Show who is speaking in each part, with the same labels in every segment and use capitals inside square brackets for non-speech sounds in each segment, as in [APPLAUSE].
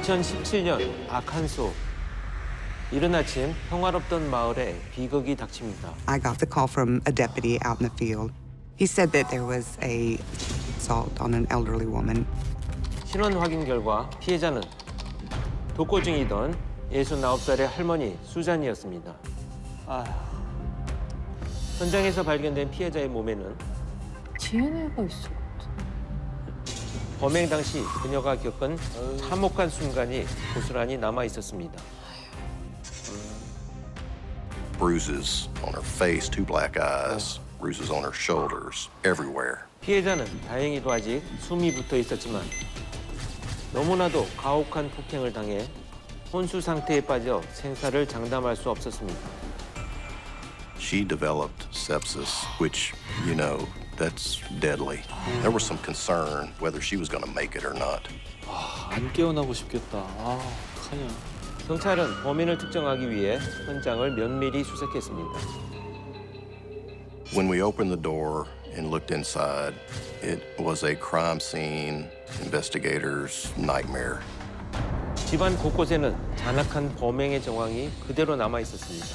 Speaker 1: 2017년 아칸소 이른 아침 평화롭던 마을에 비극이 닥칩니다.
Speaker 2: I got the call from a deputy out in the field. He said that there was a assault on an elderly woman.
Speaker 1: 신원 확인 결과 피해자는 독거 중이던 69살의 할머니 수잔이었습니다. 아, 현장에서 발견된 피해자의 몸에는
Speaker 3: DNA가 있어.
Speaker 1: 범행 당시 그녀가 겪은 참혹한 순간이 고스란히 남아 있었습니다.
Speaker 4: bruises on her face, two black eyes, bruises on her shoulders, everywhere.
Speaker 1: 피해자는 다행히도 아직 숨이 붙어 있었지만 너무나도 가혹한 폭행을 당해 혼수 상태에 빠져 생사를 장담할 수 없었습니다.
Speaker 4: She developed sepsis, which, you know, that's deadly. There was some concern whether she was going to make it or not. [SIGHS]
Speaker 5: 안 깨어나고 싶겠다. 아, 어떡하냐.
Speaker 1: 경찰은 범인을 특정하기 위해 현장을 면밀히 수색했습니다.
Speaker 4: When we opened the door and looked inside, it was a crime scene investigator's nightmare.
Speaker 1: 집안 곳곳에는 잔악한 범행의 정황이 그대로 남아 있었습니다.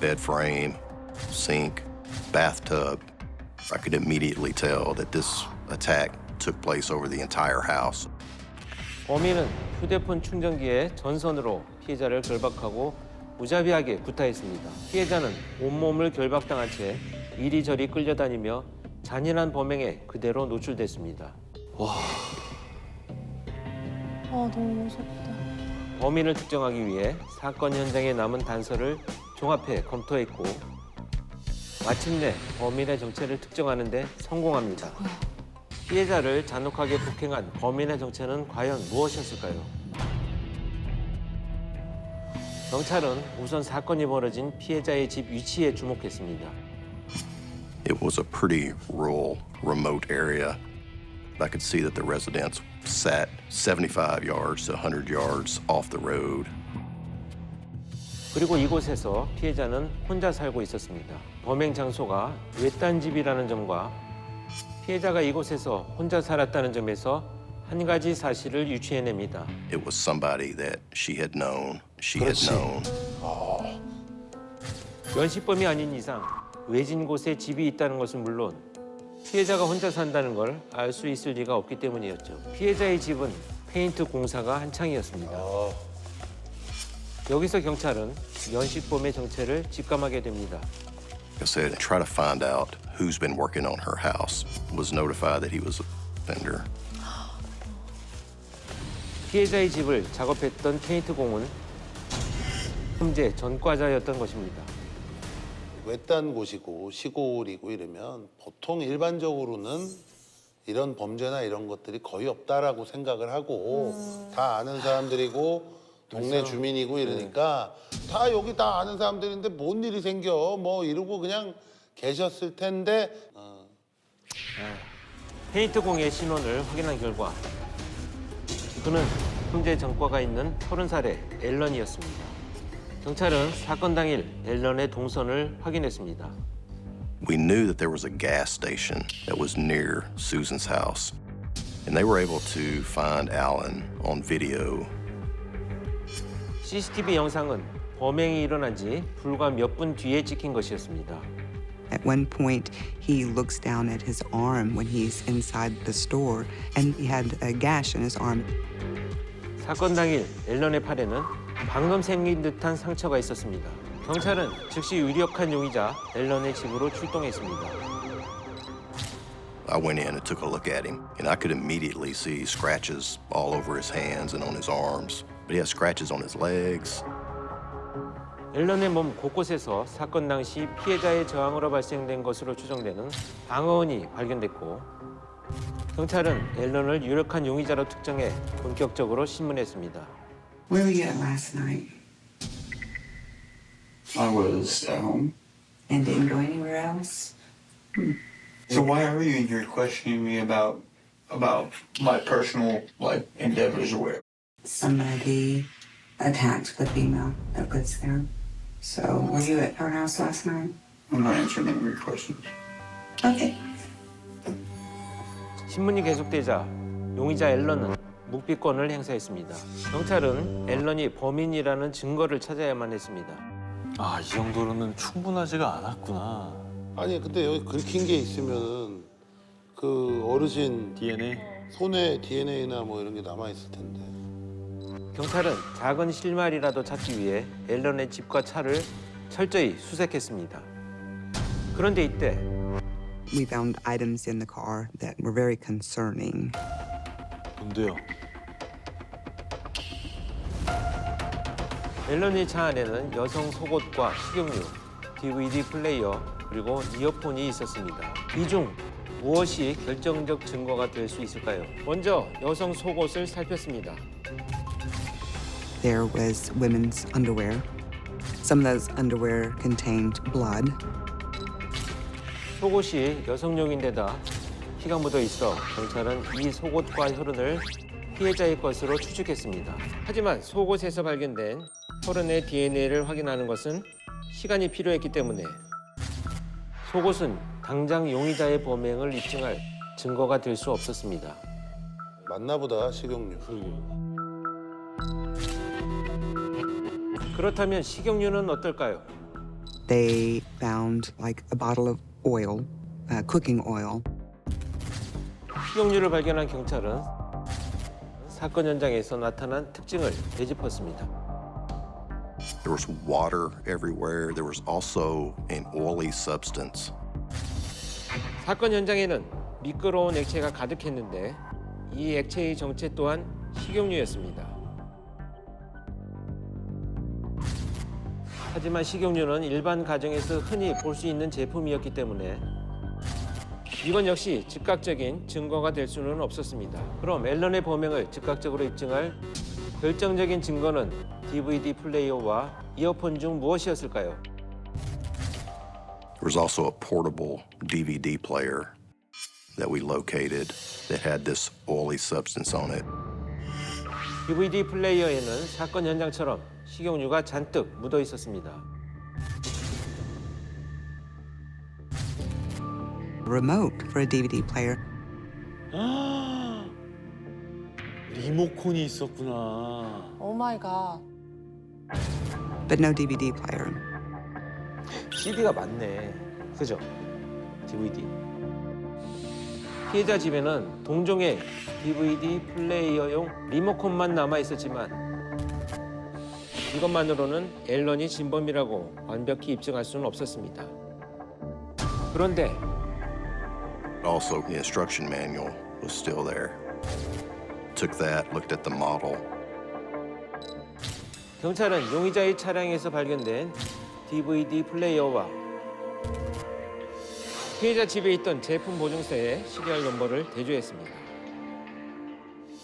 Speaker 4: Bed frame, sink, bathtub. I could immediately tell that this attack took place over the entire house.
Speaker 1: 범인은 휴대폰 충전기에 전선으로 피해자를 결박하고 무자비하게 구타했습니다. 피해자는 온몸을 결박당한 채 이리저리 끌려다니며 잔인한 범행에 그대로 노출됐습니다.
Speaker 3: 아 너무 무섭다.
Speaker 1: 범인을 특정하기 위해 사건 현장에 남은 단서를 종합해 검토했고 마침내 범인의 정체를 특정하는 데 성공합니다. 피해자를 잔혹하게 폭행한 범인의 정체는 과연 무엇이었을까요? 경찰은 우선 사건이 벌어진 피해자의 집 위치에 주목했습니다.
Speaker 4: It was a pretty rural, remote area. I could see that the residents sat 75 yards to 100 yards off the road.
Speaker 1: 그리고 이곳에서 피해자는 혼자 살고 있었습니다. 범행 장소가 외딴 집이라는 점과 피해자가 이곳에서 혼자 살았다는 점에서 한 가지 사실을 유추해냅니다.
Speaker 4: It was somebody that she had known. She had
Speaker 6: 그렇지.
Speaker 4: known.
Speaker 1: 연시범이 아닌 이상 외진 곳에 집이 있다는 것은 물론 피해자가 혼자 산다는 걸 알 수 있을 리가 없기 때문이었죠. 피해자의 집은 페인트 공사가 한창이었습니다. 여기서 경찰은 연식범의 정체를 직감하게 됩니다.
Speaker 4: I said, try to find out who's been working on her house. Was notified that he was a vendor.
Speaker 1: 피해자의 집을 작업했던 페인트 공은 흠재 전과자였던 것입니다.
Speaker 6: 외딴 곳이고 시골이고 이러면 보통 일반적으로는 이런 범죄나 이런 것들이 거의 없다라고 생각을 하고 다 아는 사람들이고 동네 주민이고 이러니까 다 여기 다 아는 사람들인데 뭔 일이 생겨 뭐 이러고 그냥 계셨을 텐데 어,
Speaker 1: 페인트 공의 신원을 확인한 결과 그는 흠재 전과가 있는 30살의 앨런이었습니다. 경찰은 사건 당일 앨런의 동선을 확인했습니다.
Speaker 4: We knew that there was a gas station that was near Susan's house. And they were able to find Alan on video
Speaker 1: CCTV 영상은 범행이 일어난 지 불과 몇 분 뒤에 찍힌 것이었습니다.
Speaker 2: At one point, he looks down at his arm when he's inside the store, and he had a gash in his arm.
Speaker 1: 사건 당일 앨런의 팔에는 방금 생긴 듯한 상처가 있었습니다. 경찰은 즉시 유력한 용의자 앨런의 집으로 출동했습니다.
Speaker 4: I went in and took a look at him, and I could immediately see scratches all over his hands and on his arms. But he had scratches on his legs.
Speaker 1: 앨런의 몸 곳곳에서 사건 당시 피해자의 저항으로 발생된 것으로 추정되는 방어원이 발견됐고 경찰은 앨런을 유력한 용의자로 특정해 본격적으로 신문했습니다.
Speaker 2: Where were you at last night?
Speaker 7: I was at home.
Speaker 2: And didn't go anywhere else?
Speaker 7: So why are you in here questioning me about about my personal like endeavors or whatever?
Speaker 2: Somebody attacked the female that lives there. So, were you at her house last night?
Speaker 7: I'm not answering any of your questions.
Speaker 2: Okay.
Speaker 1: 신문이 계속되자 용의자 앨런은 묵비권을 행사했습니다. 경찰은 앨런이 범인이라는 증거를 찾아야만 했습니다.
Speaker 5: 아, 이 정도로는 충분하지가 않았구나.
Speaker 6: 아니 근데 여기 긁힌 게 있으면은 그 어르신
Speaker 5: DNA.
Speaker 6: 손에 DNA나 뭐 이런 게 남아 있을 텐데.
Speaker 1: 경찰은 작은 실마리라도 찾기 위해 앨런의 집과 차를 철저히 수색했습니다. 그런데 이때
Speaker 2: We found items in the car that were very concerning.
Speaker 5: 뭔데요?
Speaker 1: 앨런의 차 안에는 여성 속옷과 식용유, DVD 플레이어 그리고 이어폰이 있었습니다. 이 중 무엇이 결정적 증거가 될 수 있을까요? 먼저 여성 속옷을 살폈습니다.
Speaker 2: There was women's underwear. Some of those underwear contained blood.
Speaker 1: 속옷이 여성용인데다 피가 묻어 있어 경찰은 이 속옷과 혈흔을 피해자의 것으로 추측했습니다. 하지만 속옷에서 발견된 혈흔의 DNA를 확인하는 것은 시간이 필요했기 때문에 속옷은 당장 용의자의 범행을 입증할 증거가 될 수 없었습니다.
Speaker 6: 맞나 보다 식용유.
Speaker 1: 그렇다면 식용유는 어떨까요?
Speaker 2: They found like a bottle of oil, uh, cooking oil.
Speaker 1: 식용유를 발견한 경찰은 사건 현장에서 나타난 특징을 되짚었습니다.
Speaker 4: There was water everywhere. There was also an oily substance.
Speaker 1: 사건 현장에는 미끄러운 액체가 가득했는데 이 액체의 정체 또한 식용유였습니다. 하지만 식용유는 일반 가정에서 흔히 볼 수 있는 제품이었기 때문에 이건 역시 즉각적인 증거가 될 수는 없었습니다. 그럼 앨런의 범행을 즉각적으로 입증할 결정적인 증거는 DVD 플레이어와 이어폰 중 무엇이었을까요?
Speaker 4: There was also a portable DVD player that we located that had this oily substance on it.
Speaker 1: DVD 플레이어에는 사건 현장처럼 식용유가 잔뜩 묻어 있었습니다.
Speaker 2: Remote for a DVD player. [GASPS]
Speaker 5: 리모컨이 있었구나.
Speaker 3: 오 마이 갓.
Speaker 2: but no DVD player.
Speaker 1: CD가 많네. 그죠? DVD. 피해자 집에는 동종의 DVD 플레이어용 리모컨만 남아 있었지만 이것만으로는 앨런이 진범이라고 완벽히 입증할 수는 없었습니다. 그런데
Speaker 4: Also, the instruction manual was still there. Took that, looked at the model.
Speaker 1: 경찰은 용의자의 차량에서 발견된 DVD 플레이어와 피해자 집에 있던 제품 보증서의 시리얼 넘버를 대조했습니다.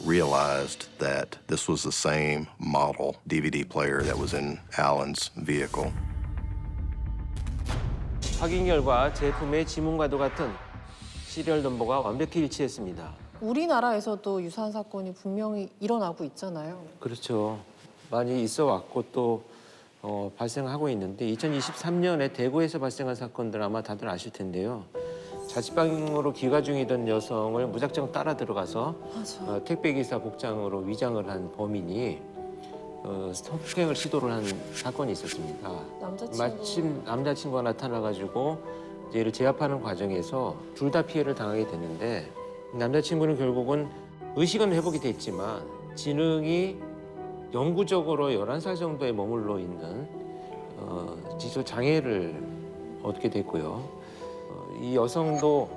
Speaker 4: Realized that this was the same model DVD player that was in Alan's vehicle.
Speaker 1: 확인 결과 제품의 지문과도 같은 시리얼 넘버가 완벽히 일치했습니다.
Speaker 3: 우리나라에서도 유사한 사건이 분명히 일어나고 있잖아요.
Speaker 1: 그렇죠. 많이 있어 왔고 또 어, 발생하고 있는데 2023년에 대구에서 발생한 사건들 아마 다들 아실 텐데요. 자취방으로 귀가 중이던 여성을 무작정 따라 들어가서. 어, 택배기사 복장으로 위장을 한 범인이 어, 성폭행을 시도를 한 사건이 있었습니다.
Speaker 3: 남자친구.
Speaker 1: 마침 남자친구가 나타나가지고 이를 제압하는 과정에서 둘 다 피해를 당하게 됐는데 남자친구는 결국은 의식은 회복이 됐지만 지능이 영구적으로 11살 정도에 머물러 있는 어, 지적 장애를 얻게 됐고요. 어, 이 여성도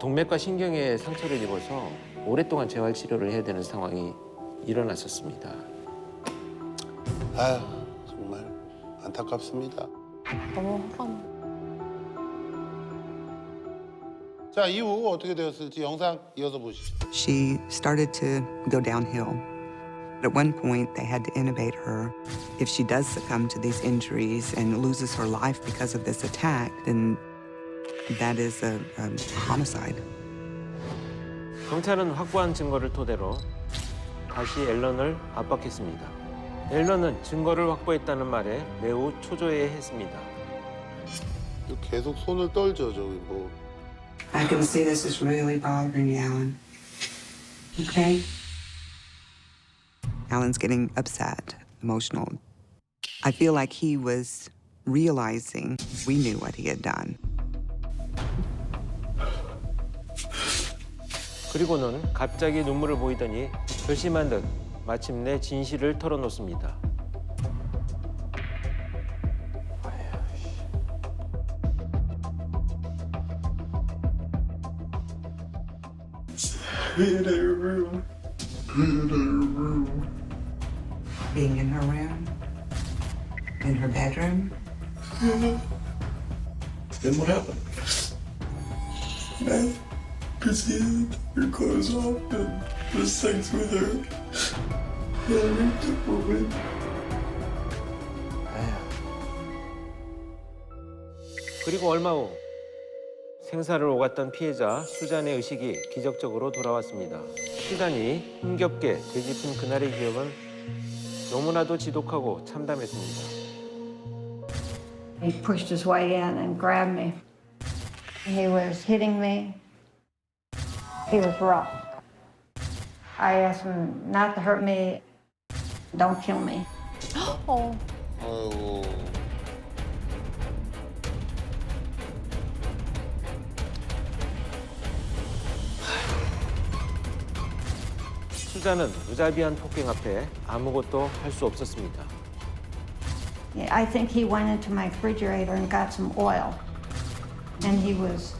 Speaker 1: 동맥과 신경에 상처를 입어서 오랫동안 재활 치료를 해야 되는 상황이 일어났었습니다.
Speaker 6: 아휴 정말 안타깝습니다.
Speaker 3: 너무 화가 나.
Speaker 6: 자 이후 어떻게 되었을지 영상 이어서 보시죠.
Speaker 2: She started to go downhill. At one point, they had to intubate her. If she does succumb to these injuries and loses her life because of this attack, then that is a, a homicide.
Speaker 1: 경찰은 확보한 증거를 토대로 다시 앨런을 압박했습니다. 앨런은 증거를 확보했다는 말에 매우 초조해했습니다.
Speaker 6: 계속 손을 떨죠 저기 뭐.
Speaker 2: I can see this is really bothering you, Alan. Okay? Alan's getting upset, emotional. I feel like he was realizing we knew what he had done.
Speaker 1: 그리고는 갑자기 눈물을 보이더니 결심한 듯 마침내 진실을 털어놓습니다.
Speaker 7: In a room. In a room.
Speaker 2: Being in her room, in her bedroom.
Speaker 7: Then what happened? I he had her clothes off and was sex with her. And I raped a woman.
Speaker 1: 그리고 얼마 후 생사를 오갔던 피해자 수잔의 의식이 기적적으로 돌아왔습니다. 수잔이 힘겹게 되짚은 그날의 기억은 너무나도 지독하고 참담했습니다.
Speaker 8: He pushed his way in and grabbed me. He was hitting me. He was rough. I asked him not to hurt me. Don't kill me. [GASPS]
Speaker 3: 어,
Speaker 6: 아이고.
Speaker 1: 수잔은 무자비한 폭행 앞에 아무것도 할 수 없었습니다.
Speaker 8: I think he went into my refrigerator and got some oil. And he was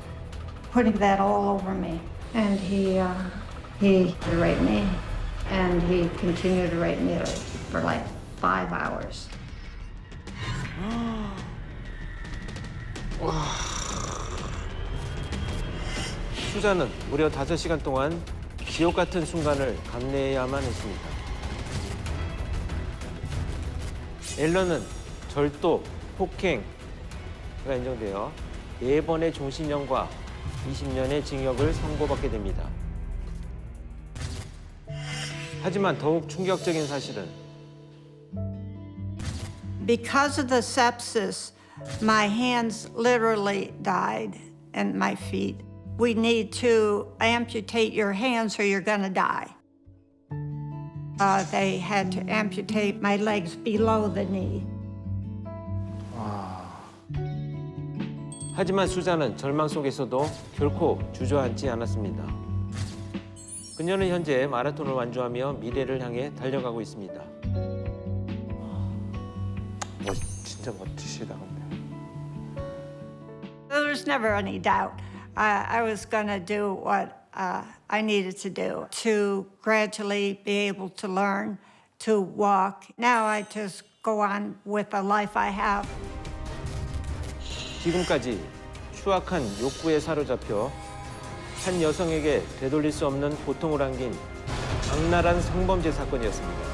Speaker 8: putting that all over me. And he, uh, he raped me. And he continued to rape me for like five hours.
Speaker 1: 수잔은 무려 5시간 동안 지옥 같은 순간을 감내해야만 했습니다. 앨런은 절도, 폭행가 인정되어 4번의 종신형과 20년의 징역을 선고받게 됩니다. 하지만 더욱 충격적인 사실은
Speaker 9: Because of the sepsis, my hands literally died and my feet. We need to amputate your hands or you're going to die. Uh, they had to amputate my legs below the knee.
Speaker 1: 하지만 수잔은 절망 속에서도 결코 주저앉지 않았습니다. 그녀는 현재 마라톤을 완주하며 미래를 향해 달려가고 있습니다.
Speaker 5: 멋, 진짜 멋지시다 근데.
Speaker 9: There was never any doubt. I, I was going to do what uh, I needed to do to gradually be able to learn to walk. Now I just go on with the life I have.
Speaker 1: 지금까지 추악한 욕구에 사로잡혀 한 여성에게 되돌릴 수 없는 고통을 안긴 악랄한 성범죄 사건이었습니다.